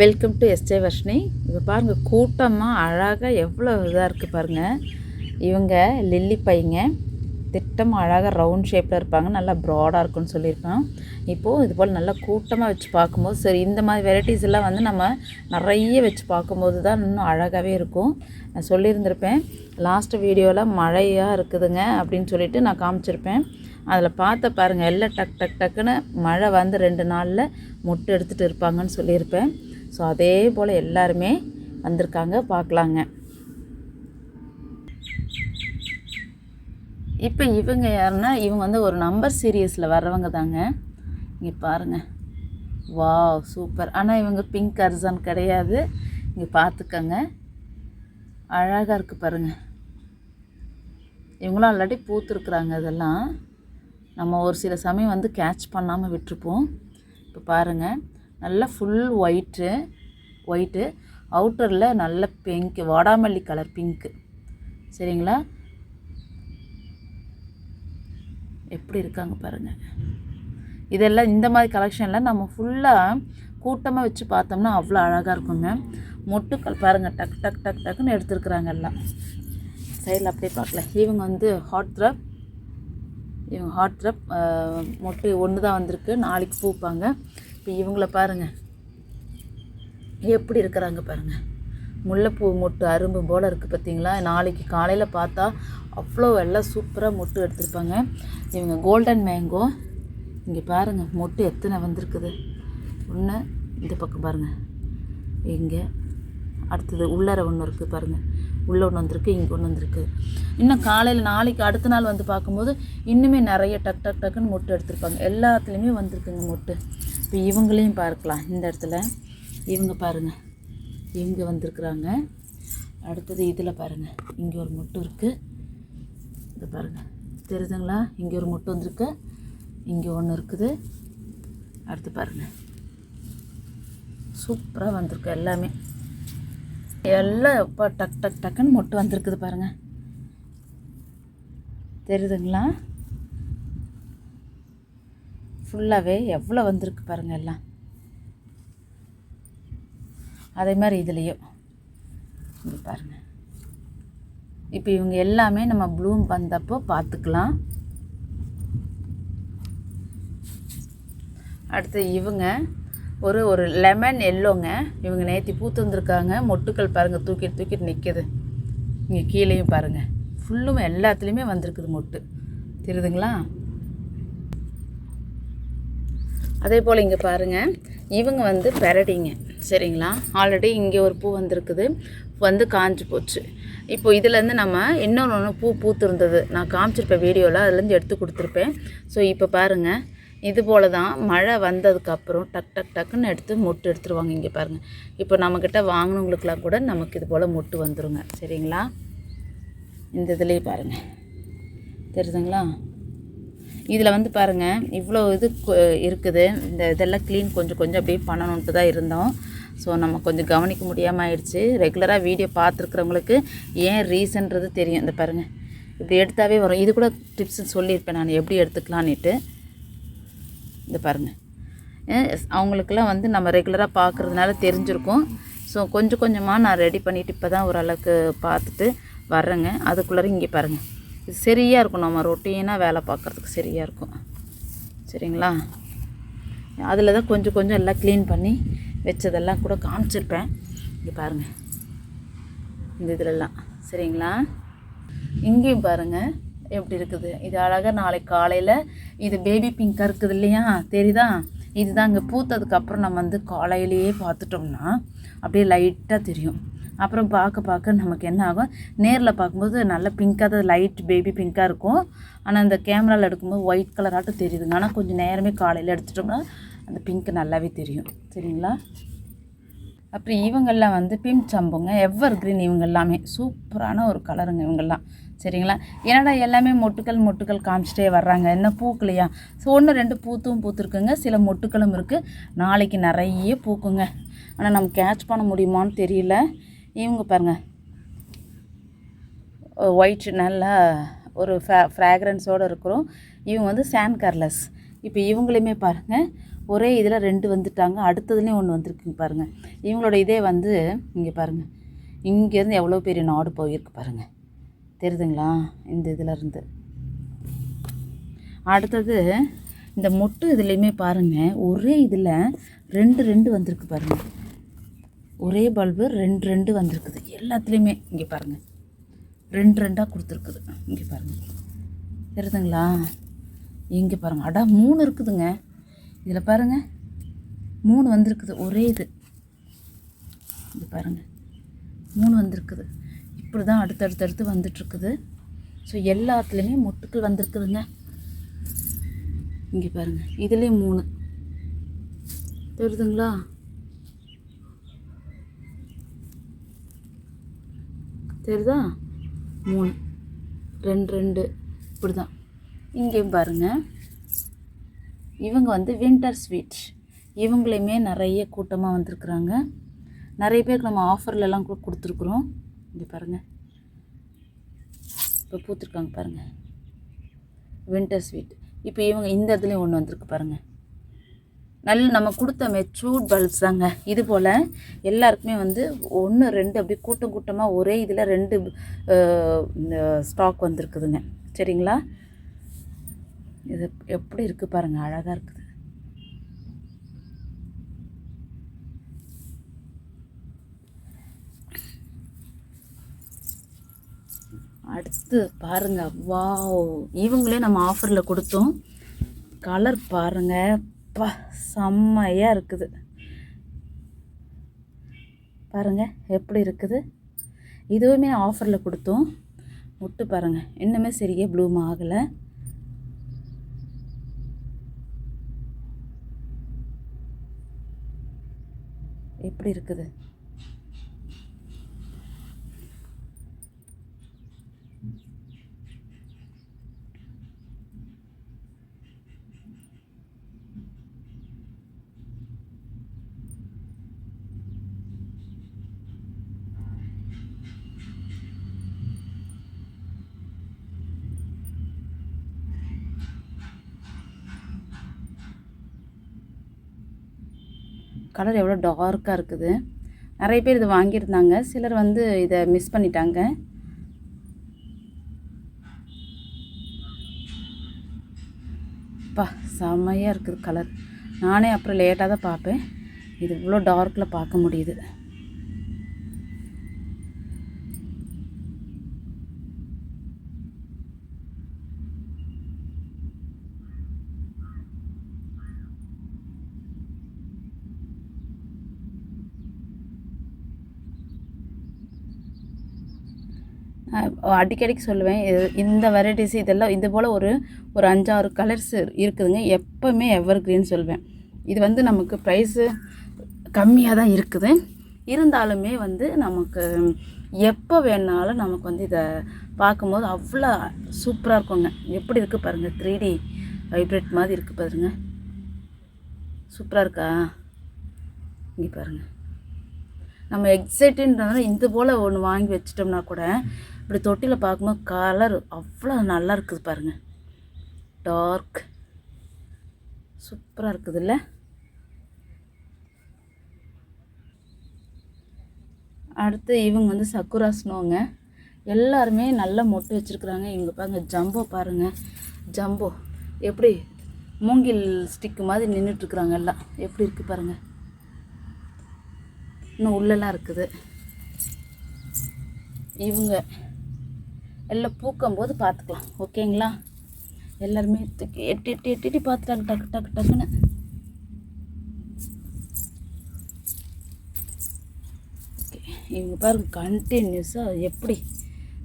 Welcome to SJ Varshini இப்போ பாருங்கள் கூட்டமாக அழகாக எவ்வளோ இதாக இருக்குது பாருங்கள் இவங்க லில்லி பையங்க திட்டமாக அழகாக ரவுண்ட் ஷேப்பில் இருப்பாங்க. நல்லா ப்ராடாக இருக்கும்னு சொல்லியிருப்பேன் இப்போது இது போல் நல்லா கூட்டமாக வச்சு பார்க்கும்போது சரி இந்த மாதிரி வெரைட்டிஸ் எல்லாம் வந்து நம்ம நிறைய வச்சு பார்க்கும்போது தான் இன்னும் அழகாகவே இருக்கும். நான் சொல்லியிருந்திருப்பேன் லாஸ்ட்டு வீடியோவில் மழையாக இருக்குதுங்க அப்படின்னு சொல்லிட்டு நான் காமிச்சிருப்பேன். அதில் பார்த்த பாருங்கள் எல்லாம் டக் டக் டக்குன்னு மழை வந்து ரெண்டு நாளில் முட்டை எடுத்துகிட்டு இருப்பாங்கன்னு சொல்லியிருப்பேன். ஸோ அதே போல் எல்லாருமே வந்திருக்காங்க பார்க்கலாங்க. இப்போ இவங்க யாருன்னா இவங்க வந்து ஒரு நம்பர் சீரியஸில் வர்றவங்க தாங்க. இங்கே பாருங்கள் வாவ் சூப்பர். ஆனால் இவங்க பிங்க் அர்சன் கிடையாது. இங்கே பார்த்துக்கங்க. அழகாக இருக்குது பாருங்கள் இவங்களும் ஆல்ரெடி பூத்துருக்குறாங்க இதெல்லாம் நம்ம ஒரு சில சமயம் வந்து கேட்ச் பண்ணாமல் விட்டுருப்போம். இப்போ பாருங்கள் நல்லா ஃபுல் ஒயிட்டு ஒயிட்டு அவுட்டரில் நல்ல பிங்க் வாடாமல்லி கலர் பிங்க்கு சரிங்களா? எப்படி இருக்காங்க பாருங்கள் இதெல்லாம் இந்த மாதிரி கலெக்ஷனில் நம்ம ஃபுல்லாக கூட்டமாக வச்சு பார்த்தோம்னா அவ்வளோ அழகாக இருக்குங்க. மொட்டுக்கள் பாருங்கள் டக் டக் டக் டக்குன்னு எடுத்துருக்குறாங்க எல்லாம். சைடில் அப்படியே பார்க்கல இவங்க வந்து ஹாட் த்ரப் இவங்க ஹாட் த்ரப் மொட்டு ஒன்று தான் வந்திருக்கு. நாளைக்கு பூப்பாங்க. இப்போ இவங்கள பாருங்கள் எப்படி இருக்கிறாங்க பாருங்கள் முல்லைப்பூ மொட்டு அரும்பு போல் இருக்குது பார்த்தீங்களா நாளைக்கு காலையில் பார்த்தா அவ்வளோ எல்லாம் சூப்பராக மொட்டு எடுத்திருப்பாங்க. இவங்க கோல்டன் மேங்கோ. இங்கே பாருங்கள் மொட்டு எத்தனை வந்திருக்குது. ஒன்று இந்த பக்கம் பாருங்கள் இங்கே அடுத்தது உள்ளார ஒன்று இருக்குது பாருங்கள் உள்ளே ஒன்று வந்திருக்கு இங்கே ஒன்று வந்திருக்கு. இன்னும் காலையில் நாளைக்கு அடுத்த நாள் வந்து பார்க்கும்போது இன்னுமே நிறைய டக் டக் டக்குன்னு மொட்டு எடுத்திருப்பாங்க. எல்லாத்துலேயுமே வந்திருக்குங்க மொட்டு. இப்போ இவங்களையும் பார்க்கலாம் இந்த இடத்துல. இவங்க பாருங்கள் இவங்க வந்திருக்குறாங்க. அடுத்தது இதில் பாருங்கள் இங்கே ஒரு முட்டு இருக்குது இது பாருங்கள் தெரியுதுங்களா? இங்கே ஒரு மொட்டு வந்திருக்கு. இங்கே ஒன்று இருக்குது. அடுத்து பாருங்கள் சூப்பராக வந்திருக்கு எல்லாமே. எல்லாம் இப்போ டக் டக் டக்குன்னு மொட்டு வந்திருக்குது பாருங்கள் தெரியுதுங்களா? ஃபுல்லாகவே எவ்வளோ வந்திருக்கு பாருங்கள் எல்லாம். அதே மாதிரி இதுலேயும். இங்கே பாருங்கள் இப்போ இவங்க எல்லாமே நம்ம ப்ளூம் வந்தப்போ பார்த்துக்கலாம் அடுத்து இவங்க ஒரு ஒரு லெமன் எல்லோங்க இவங்க நேற்றி பூத்து வந்திருக்காங்க. மொட்டுக்கள் பாருங்கள் தூக்கிட்டு தூக்கிட்டு நிற்கிது இங்கே கீழேயும் பாருங்கள் ஃபுல்லும் எல்லாத்துலேயுமே வந்திருக்குது மொட்டு. தெரியுதுங்களா? அதே போல் இங்கே பாருங்கள் இவங்க வந்து பெரடிங்க சரிங்களா? ஆல்ரெடி இங்கே ஒரு பூ வந்திருக்குது. வந்து காஞ்சி போச்சு. இப்போ இதுலேருந்து நம்ம இன்னொன்று ஒன்று பூ பூத்துருந்தது. நான் காமிச்சிருப்பேன் வீடியோவில் அதுலேருந்து எடுத்து கொடுத்துருப்பேன். ஸோ இப்போ பாருங்கள் இது போல் தான் மழை வந்ததுக்கப்புறம் டக் டக் டக்குன்னு எடுத்து மொட்டு எடுத்துருவாங்க இங்கே பாருங்கள் இப்போ நம்மக்கிட்ட வாங்கினவங்களுக்குலாம் கூட நமக்கு இது போல் மொட்டு வந்துருங்க. சரிங்களா? இந்த இதுலேயே பாருங்கள் தெரியுதுங்களா? இதில் வந்து பாருங்கள் இவ்வளோ இது இருக்குது. இந்த இதெல்லாம் க்ளீன் கொஞ்சம் கொஞ்சம் அப்படியே பண்ணணுன்ட்டு தான் இருந்தோம். ஸோ நம்ம கொஞ்சம் கவனிக்க முடியாமல் ஆயிடுச்சு. ரெகுலராக வீடியோ பார்த்துருக்குறவங்களுக்கு ஏன் ரீசன்றது தெரியும். இந்த பாருங்கள் இப்படி எடுத்தாவே வரும். இது கூட டிப்ஸ் சொல்லியிருப்பேன் நான். எப்படி எடுத்துக்கலான்னுட்டு இந்த பாருங்கள் அவங்களுக்கெல்லாம் வந்து நம்ம ரெகுலராக பார்க்குறதுனால தெரிஞ்சிருக்கும். ஸோ கொஞ்சம் கொஞ்சமாக நான் ரெடி பண்ணிவிட்டு இப்போ தான் ஓரளவுக்கு பார்த்துட்டு வர்றேங்க. அதுக்குள்ளே இங்கே பாருங்கள் இது சரியாக இருக்கும் நம்ம ரொட்டீனாக வேலை பார்க்குறதுக்கு சரியாக இருக்கும். சரிங்களா? அதில் தான் கொஞ்சம் கொஞ்சம் எல்லாம் க்ளீன் பண்ணி வச்சதெல்லாம் கூட காமிச்சிருப்பேன். இங்கே பாருங்கள் இந்த இதிலெல்லாம் சரிங்களா? இங்கேயும் பாருங்கள் எப்படி இருக்குது? இது அழகாக நாளைக்கு காலையில் இது பேபி பிங்காக இருக்குது இல்லையா? தெரியுதா? இதுதான் இங்கே பூத்ததுக்கப்புறம் நம்ம வந்து காலையிலேயே பார்த்துட்டோம்னா அப்படியே லைட்டாக தெரியும். அப்புறம் பார்க்க பார்க்க நமக்கு என்ன ஆகும்? நேரில் பார்க்கும்போது நல்ல பிங்காக தான் லைட் பேபி பிங்காக இருக்கும். ஆனால் அந்த கேமராவில் எடுக்கும்போது ஒயிட் கலராகட்டும் தெரியுதுங்க ஆனால் கொஞ்சம் நேரமே காலையில் எடுத்துட்டோம்னா அந்த பிங்க் நல்லாவே தெரியும். சரிங்களா? அப்புறம் இவங்கெல்லாம் வந்து பிம் சம்புங்க. எவர் கிரீன் இவங்க எல்லாமே. சூப்பரான ஒரு கலருங்க இவங்கெல்லாம். சரிங்களா? என்னடா எல்லாமே மொட்டுக்கள் மொட்டுக்கள் காமிச்சிட்டே வர்றாங்க. என்ன பூக்கலையா ஸோ ஒன்று ரெண்டு பூத்தும் பூத்துருக்குங்க. சில மொட்டுக்களும் இருக்குது நாளைக்கு நிறைய பூக்குங்க. ஆனால் நம்ம கேட்ச் பண்ண முடியுமான்னு தெரியல. இவங்க பாருங்க. ஒயிட் நல்லா ஒரு ஃபே ஃப்ராக்ரன்ஸோடு இருக்கிறோம். இவங்க வந்து சான் கர்லஸ் இப்போ இவங்களையுமே பாருங்கள் ஒரே இதில் ரெண்டு வந்துட்டாங்க. அடுத்ததுலேயும் ஒன்று வந்திருக்குங்க பாருங்கள் இவங்களோட இதே வந்து இங்கே பாருங்கள் இங்கேருந்து எவ்வளோ பெரிய நாடு போயிருக்கு பாருங்கள் தெரியுதுங்களா? இந்த இதில் இருந்து. அடுத்தது இந்த மொட்டு இதுலேயுமே பாருங்கள் ஒரே இதில் ரெண்டு ரெண்டு வந்திருக்கு பாருங்கள் ஒரே பல்பு ரெண்டு ரெண்டு வந்திருக்குது. எல்லாத்துலேயுமே இங்கே பாருங்கள் ரெண்டு ரெண்டாக கொடுத்துருக்குது. இங்கே பாருங்கள் தெரியுதுங்களா? இங்கே பாருங்கள் அடா மூணு இருக்குதுங்க. இதில் பாருங்கள் மூணு வந்திருக்குது. ஒரே இது. இங்கே பாருங்கள் மூணு வந்திருக்குது. இப்படி தான் அடுத்தடுத்தடுத்து வந்துட்டுருக்குது. ஸோ எல்லாத்துலேயுமே மொட்டுக்கள் வந்திருக்குதுங்க. இங்கே பாருங்கள் இதுலேயும் மூணு. தெரியுதுங்களா? தெரியுதா? மூணு. ரெண்டு ரெண்டு. இப்படி தான் இங்கேயும் பாருங்கள் இவங்க வந்து வின்டர் ஸ்வீட் இவங்களையுமே நிறைய கூட்டமாக வந்திருக்குறாங்க. நிறைய பேருக்கு நம்ம ஆஃபர்லலாம் கூட கொடுத்துருக்குறோம். இங்கே பாருங்கள் இப்போ பூத்துருக்காங்க பாருங்கள் வின்டர் ஸ்வீட் இப்போ இவங்க இந்த இடத்துலையும் ஒன்று வந்திருக்கு பாருங்கள் நல்ல நம்ம கொடுத்த மெச்சூர்ட் பல்ப்ஸ் தாங்க. இது போல் எல்லாருக்குமே வந்து ஒன்று ரெண்டு அப்படி கூட்டம் கூட்டமாக ஒரே இதில் ரெண்டு ஸ்டாக் வந்திருக்குதுங்க. சரிங்களா? இது எப்படி இருக்குது பாருங்கள் அழகாக இருக்குது. அடுத்து பாருங்க வாவ் இவங்களே நம்ம ஆஃபரில் கொடுத்தோம். கலர் பாருங்கள் அப்பா செம்மையாக இருக்குது. பாருங்கள் எப்படி இருக்குது? இதுவுமே ஆஃபரில் கொடுத்தோம். முட்டு பாருங்கள் இன்னுமே சரியே ப்ளூம் ஆகலை. எப்படி இருக்குது? கலர் எவ்வளோ டார்க்காக இருக்குது. நிறைய பேர் இது வாங்கியிருந்தாங்க. சிலர் வந்து இதை மிஸ் பண்ணிட்டாங்க. பா செம்மையாக இருக்குது கலர். நானே அப்புறம் லேட்டாக தான் பார்ப்பேன். இது இவ்வளோ டார்க்கில் பார்க்க முடியுது. அடிக்கடிக்கு சொல்லுவேன். இந்த வெரைட்டிஸ் இதெல்லாம் இது போல் ஒரு ஒரு அஞ்சாறு கலர்ஸ் இருக்குதுங்க. எப்போவுமே எவர் கிரீன் சொல்வேன். இது வந்து நமக்கு ப்ரைஸு கம்மியாக தான் இருக்குது. இருந்தாலுமே வந்து நமக்கு எப்போ வேணாலும் நமக்கு வந்து இதை பார்க்கும்போது அவ்வளோ சூப்பராக இருக்குங்க. எப்படி இருக்குது பாருங்கள் த்ரீ டி வைப்ரேட் மாதிரி இருக்குது பாருங்க. சூப்பராக இருக்கா? இங்கே பாருங்கள் நம்ம எக்ஸைட்டுன்றதுனால இந்த போல் ஒன்று வாங்கி வச்சிட்டோம்னா கூட இப்படி தொட்டியில் பார்க்கும்போது கலர் அவ்வளோ நல்லா இருக்குது பாருங்கள் டார்க் சூப்பராக இருக்குதுல்ல? அடுத்து இவங்க வந்து சக்குரா ஸ்னோங்க எல்லாருமே நல்லா மொட்டு வச்சுருக்குறாங்க. இவங்க பாருங்க ஜம்போ பாருங்கள் ஜம்போ எப்படி? மூங்கில் ஸ்டிக்கு மாதிரி நின்றுட்டுருக்குறாங்க எல்லாம். எப்படி இருக்குது பாருங்கள் இன்னும் உள்ளெல்லாம் இருக்குது. இவங்க எல்லாம் பூக்கும் போது பார்த்துக்கலாம். ஓகேங்களா? எல்லாருமே எட்டி எட்டி எட்டி பார்த்துட்டாங்க. டக்கு டக்கு டக்குன்னு. ஓகே. இவங்க பாருங்க கண்டினியூஸாக எப்படி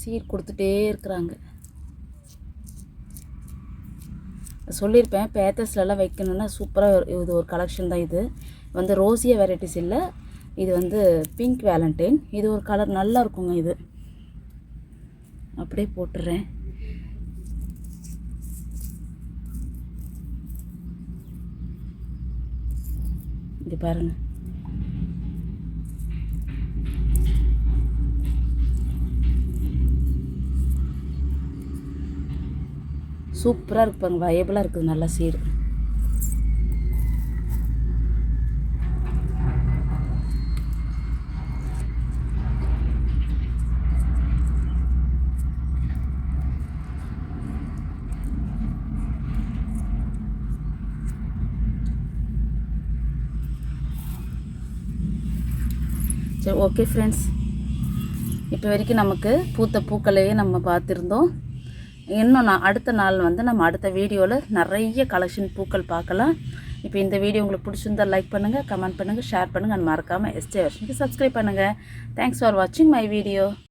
சீர் கொடுத்துட்டே இருக்கிறாங்க. சொல்லியிருப்பேன் பேத்தஸ்லலாம் வைக்கணுன்னா சூப்பராக இது ஒரு கலெக்ஷன் தான் இது. வந்து ரோசியா வெரைட்டிஸ் இல்லை. இது வந்து பிங்க் வேலண்டைன் இது ஒரு கலர் நல்லா இருக்குங்க இது. அப்படியே போட்டுடுறேன் இது பாருங்க. சூப்பராக இருக்கு பாருங்க. வயபிளாக இருக்குது. நல்லா சீர். சரி ஓகே ஃப்ரெண்ட்ஸ் இப்போ வரைக்கும் நமக்கு பூத்த பூக்களையே நம்ம பார்த்துருந்தோம். இன்னும் நான் அடுத்த நாள் வந்து நம்ம அடுத்த வீடியோவில் நிறைய கலெக்ஷன் பூக்கள் பார்க்கலாம். இப்போ இந்த வீடியோ உங்களுக்கு பிடிச்சிருந்தா லைக் பண்ணுங்கள் கமெண்ட் பண்ணுங்கள் ஷேர் பண்ணுங்கள் மறக்காமல் எஸ்டே வருஷனுக்கு சப்ஸ்கிரைப் பண்ணுங்கள் தேங்க்ஸ் ஃபார் வாட்சிங் மை வீடியோ